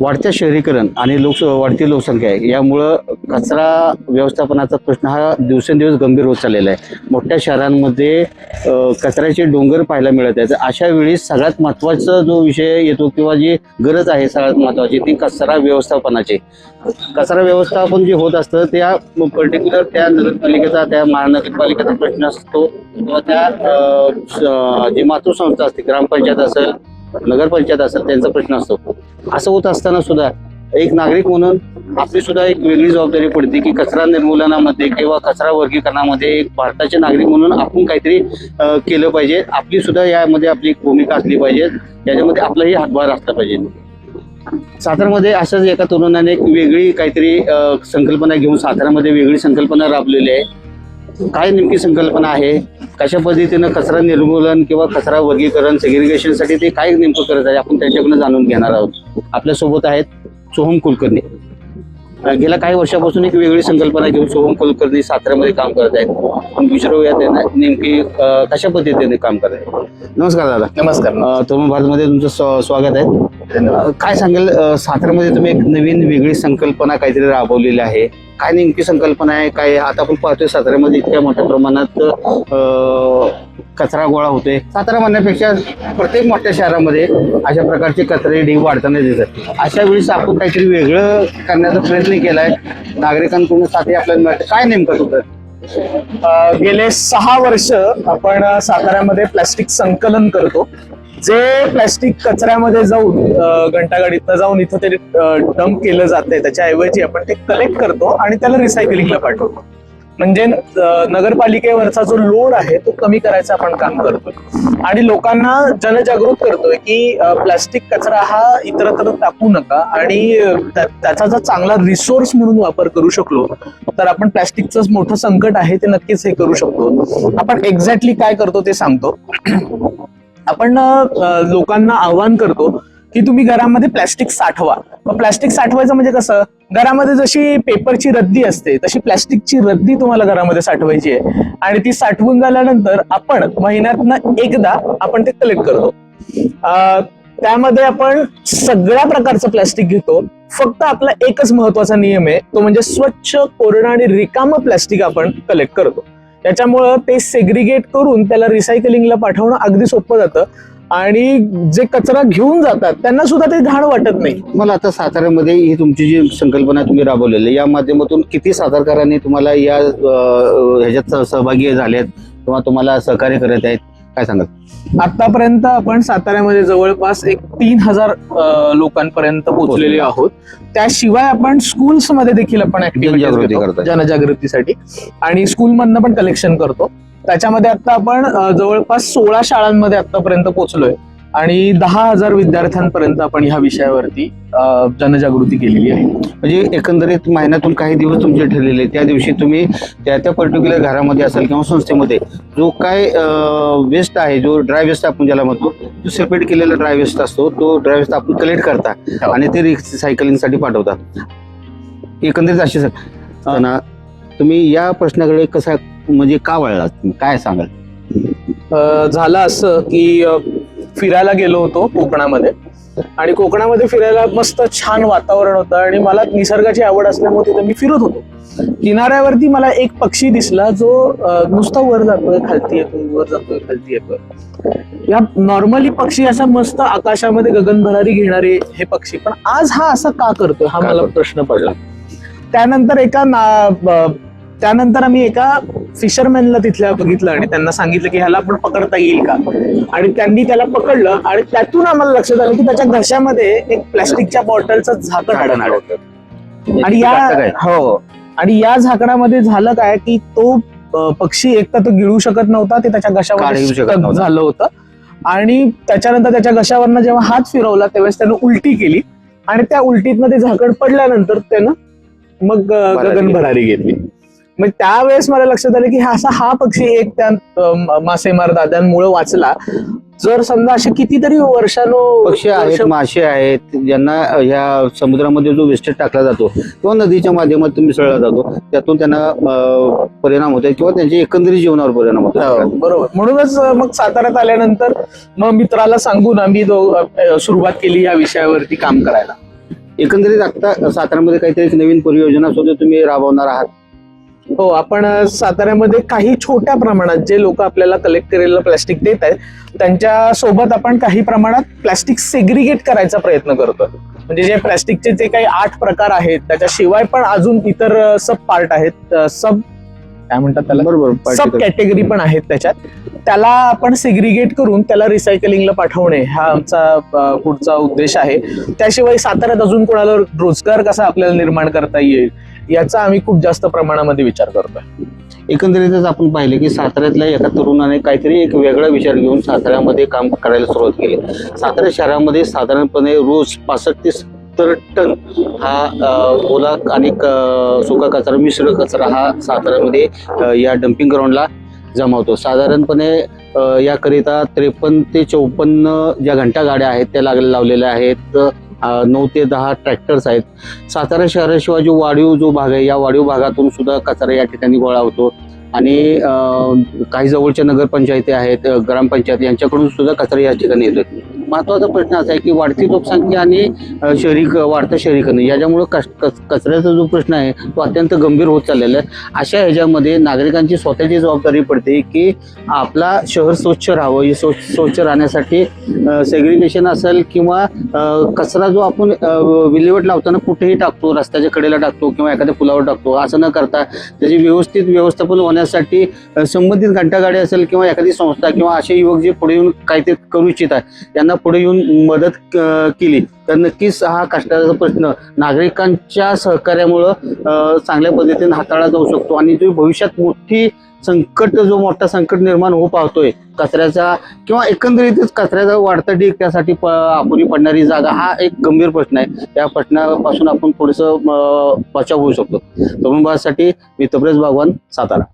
वाढत्या शहरीकरण आणि लोक वाढती लोकसंख्या आहे यामुळं कचरा व्यवस्थापनाचा प्रश्न हा दिवसेंदिवस गंभीर होत चाललेला आहे. मोठ्या शहरांमध्ये कचऱ्याचे डोंगर पाहायला मिळत आहेत. अशा वेळी सगळ्यात महत्त्वाचा जो विषय येतो किंवा जी गरज आहे सगळ्यात महत्त्वाची ती कचरा व्यवस्थापनाची. कचरा व्यवस्थापन जे होत असतं त्या पर्टिक्युलर त्या नगरपालिकेचा त्या महानगरपालिकेचा प्रश्न असतो. किंवा त्या जी मातृसंस्था असते ग्रामपंचायत असेल नगरपंचायत असेल त्यांचा प्रश्न असतो. असं होत असताना सुद्धा एक नागरिक म्हणून आपली सुद्धा एक वेगळी जबाबदारी पडते की कचरा निर्मूलनामध्ये किंवा कचरा वर्गीकरणामध्ये एक भारताचे नागरिक म्हणून आपण काहीतरी केलं पाहिजे. आपली सुद्धा यामध्ये आपली एक भूमिका असली पाहिजे. याच्यामध्ये आपलाही हातभार असला पाहिजे. सातारामध्ये अशाच एका तरुणाने एक वेगळी काहीतरी संकल्पना घेऊन सातारामध्ये वेगळी संकल्पना राबलेली आहे. काय नेमकी संकल्पना आहे? कशा पद्धतीनं कचरा निर्मूलन किंवा कचरा वर्गीकरण सेग्रिगेशनसाठी ते काय नेमकं करत आहे आपण त्यांच्याकडनं जाणून घेणार आहोत. आपल्यासोबत आहेत सोहम कुलकर्णी. गेल्या काही वर्षापासून एक वेगळी संकल्पना घेऊन सोहम कुलकर्णी साताऱ्यामध्ये काम करत आहेत. आपण विचारूया त्यांना नेमकी कशा पद्धतीने काम करत आहेत? नमस्कार दादा. नमस्कार. तरुण भारतमध्ये तुमचं स्व- स्वागत आहे. काय सांगेल अ, साताऱ्यामध्ये तुम्ही एक नवीन वेगळी संकल्पना काहीतरी राबवलेली आहे. काय नेमकी संकल्पना आहे? काय आता आपण पाहतोय साताऱ्यामध्ये इतक्या मोठ्या प्रमाणात अ, कचरा गोळा होतोय. सातारा म्हणण्यापेक्षा प्रत्येक मोठ्या शहरामध्ये अशा प्रकारचे कचरे ढीग वाढताना दिसतात. अशा वेळेस आपण काहीतरी वेगळं करण्याचा प्रयत्न केलाय. नागरिकांकडून साथी आपल्याला मिळतं काय नेमकं तुझं? अ, गेले सहा वर्ष आपण साताऱ्यामध्ये प्लास्टिक संकलन करतो. जे प्लॅस्टिक कचऱ्यामध्ये जाऊन घंटागाडीतनं जाऊन इथं ते डंप केलं जाते त्याच्याऐवजी आपण ते कलेक्ट करतो आणि त्याला रिसायकलिंगला पाठवतो. म्हणजे नगरपालिकेवरचा जो लोड आहे तो कमी करायचं आपण काम करतोय. आणि लोकांना जनजागृत करतोय की प्लास्टिक कचरा हा इतरत्र टाकू नका आणि त्याचा जर चांगला रिसोर्स म्हणून वापर करू शकलो तर आपण प्लास्टिकचं मोठं संकट आहे ते नक्कीच हे करू शकतो. आपण एक्झॅक्टली काय करतो ते सांगतो. आपण लोकांना आव्हान करतो की तुम्ही घरामध्ये प्लॅस्टिक साठवा. मग प्लॅस्टिक साठवायचं म्हणजे कसं? घरामध्ये जशी पेपरची रद्दी असते तशी प्लॅस्टिकची रद्दी तुम्हाला घरामध्ये साठवायची आहे. आणि ती साठवून झाल्यानंतर आपण महिन्यातनं एकदा आपण ते कलेक्ट करतो. त्यामध्ये आपण सगळ्या प्रकारचं प्लॅस्टिक घेतो. फक्त आपला एकच महत्त्वाचा नियम आहे तो म्हणजे स्वच्छ कोरडं आणि रिकामं प्लॅस्टिक आपण कलेक्ट करतो. त्याच्यामुळं ते सेग्रिगेट करून त्याला रिसायकलिंगला पाठवणं अगदी सोपं जातं. आणि जे कचरा घेऊन जातात त्यांना सुद्धा ते घाण वाटत नाही. मला आता साताऱ्यामध्ये ही तुमची जी संकल्पना तुम्ही राबवलेली या माध्यमातून किती सातारकरांनी तुम्हाला या अ, ह्याच्यात सहभागी झालेत किंवा तुम्हाला सहकार्य करत आहेत? काय सांगाल? आतापर्यंत आपण साताऱ्यामध्ये जवळपास एक तीन हजार लोकांपर्यंत पोहोचलेले आहोत. त्याशिवाय आपण स्कूल्समध्ये देखील आपण करताय. जनजागृतीसाठी. आणि स्कूलमधनं पण कलेक्शन करतो. त्याच्यामध्ये आता आपण जवळपास सोळा शाळांमध्ये आतापर्यंत पोहोचलोय. आणि दहा हजार विद्यार्थ्यांपर्यंत आपण ह्या विषयावरती जनजागृती केलेली आहे. म्हणजे एकंदरीत महिन्यातून काही दिवस तुमचे ठरलेले त्या दिवशी तुम्ही त्या त्या पर्टिक्युलर घरामध्ये असेल किंवा संस्थेमध्ये जो काय वेस्ट आहे जो ड्राय वेस्ट आपण ज्याला म्हणतो जो सेपरेट केलेला ड्राय वेस्ट असतो. तो ड्राय वेस्ट आपण कलेक्ट करता आणि ते रिसायकलिंगसाठी पाठवता. एकंदरीत अशी सर ना तुम्ही या प्रश्नाकडे कसा म्हणजे का वळलात? काय सांगाल? झालं असं की फिरायला गेलो होतो कोकणामध्ये. आणि कोकणामध्ये फिरायला मस्त छान वातावरण होतं आणि मला निसर्गाची आवड असल्यामुळे तिथे मी फिरत होतो. किनाऱ्यावरती मला एक पक्षी दिसला जो नुसता वर जातोय खालती येतोय वर जातोय खालती येतोय. या नॉर्मली पक्षी असा मस्त आकाशामध्ये गगनभरारी घेणारे हे पक्षी. पण आज हा असं का करतोय हा मला? प्रश्न पडला. त्यानंतर एका ना त्यानंतर आम्ही एका फिशरमॅनला तिथल्या बघितलं आणि त्यांना सांगितलं की ह्याला आपण पकडता येईल का? आणि त्यांनी त्याला पकडलं आणि त्यातून आम्हाला लक्षात आलं की त्याच्या घशामध्ये एक प्लास्टिकच्या बॉटलचं झाकण अडकलं. होतं आणि या. हो. आणि या झाकणामध्ये झालं काय की तो पक्षी एक तर तो गिळू शकत नव्हता ते त्याच्या नव्हता. झालं होतं. आणि त्याच्यानंतर त्याच्या घशावरनं जेव्हा हात फिरवला त्यावेळेस त्यानं उलटी केली. आणि त्या उलटीतनं ते झाकण पडल्यानंतर त्यानं मग गगन. भरारी घेतली. मग त्यावेळेस मला लक्षात आलं की हा असा हा पक्षी एक त्या मासेमार दाद्यांमुळे वाचला. जर समजा असे कितीतरी वर्षानो पक्षी आहेत मासे आहेत ज्यांना ह्या समुद्रामध्ये जो वेस्टेज टाकला जातो किंवा नदीच्या माध्यमातून मिसळला जातो त्यातून त्यांना परिणाम होतात किंवा त्यांच्या एकंदरीत जीवनावर परिणाम हो, होतो बरोबर. म्हणूनच मग साताऱ्यात आल्यानंतर मग मित्राला सांगून आम्ही सुरुवात केली या विषयावरती काम करायला. एकंदरीत आता साताऱ्यामध्ये काहीतरी नवीन परियोजना सुद्धा तुम्ही राबवणार आहात हो आपण साताऱ्यामध्ये काही छोट्या प्रमाणात जे लोक आपल्याला कलेक्ट केलेलं प्लॅस्टिक देत आहेत त्यांच्यासोबत आपण काही प्रमाणात प्लॅस्टिक सेग्रिगेट करायचा प्रयत्न करतोय. म्हणजे जे प्लॅस्टिकचे जे काही आठ प्रकार आहेत त्याच्याशिवाय पण अजून इतर सब पार्ट आहेत सब काय म्हणतात त्याला? बरोबर सब. कॅटेगरी पण आहेत त्याच्यात. त्याला आपण सेग्रिगेट करून त्याला रिसायकलिंगला पाठवणे हा आमचा पुढचा उद्देश आहे. त्याशिवाय साताऱ्यात अजून कोणाला रोजगार कसा आपल्याला निर्माण करता येईल? याचा आम्ही खूप जास्त प्रमाणामध्ये विचार करतोय. एकंदरीतच आपण पाहिले की साताऱ्यातल्या एका तरुणाने काहीतरी एक वेगळा विचार घेऊन साताऱ्यामध्ये काम करायला सुरुवात केली. सातारा शहरामध्ये साधारणपणे रोज पासष्ट ते सत्तर टन हा ओला आणि क- सुका कचरा मिश्र कचरा हा साताऱ्यामध्ये या डम्पिंग ग्राउंडला जमावतो साधारणपणे याकरिता त्रेपन्न ते चौपन्न ज्या घंटा गाड्या आहेत त्या लाग लावलेल्या आहेत. नऊ ते दहा ट्रॅक्टर्स आहेत. सातारा शहराशिवाय जो वाढीव जो भाग आहे या वाढीव भागातून सुद्धा कचरा या ठिकाणी गोळा होतो. आणि काही जवळच्या नगरपंचायती आहेत ग्रामपंचायत यांच्याकडून सुद्धा कचरा या ठिकाणी येतो महत्त्वाचा प्रश्न असा आहे की वाढती लोकसंख्या आणि शहरी वाढतं शहरीकरण याच्यामुळं कच कचऱ्याचा जो प्रश्न आहे तो अत्यंत गंभीर होत चाललेला आहे. अशा ह्याच्यामध्ये नागरिकांची स्वतःची जबाबदारी पडते की आपला शहर स्वच्छ राहावं हे स्वच्छ स्वच्छ राहण्यासाठी सेग्रिगेशन असेल किंवा कचरा जो आपण विल्हेवाट लावताना कुठेही टाकतो रस्त्याच्या कडेला टाकतो किंवा एखाद्या पुलावर टाकतो असं न करता त्याची व्यवस्थित व्यवस्थापन होण्यासाठी संबंधित घंटागाडी असेल किंवा एखादी संस्था किंवा असे युवक जे पुढे येऊन काहीतरी करू इच्छित आहे त्यांना पुढे येऊन मदत केली. तर नक्कीच हा कष्टाचा प्रश्न नागरिकांच्या सहकार्यामुळं चांगल्या पद्धतीने हाताळला जाऊ शकतो. आणि जो भविष्यात मोठी संकट जो मोठा संकट निर्माण होऊ पाहतोय कचऱ्याचा किंवा एकंदरीतच कचऱ्याचा वाढता डीक त्यासाठी प अपुरी पडणारी जागा हा एक गंभीर प्रश्न आहे. त्या प्रश्नापासून आपण थोडंसं बचाव होऊ शकतो. तरुण भागासाठी मी तब्रेज भगवान सातारा.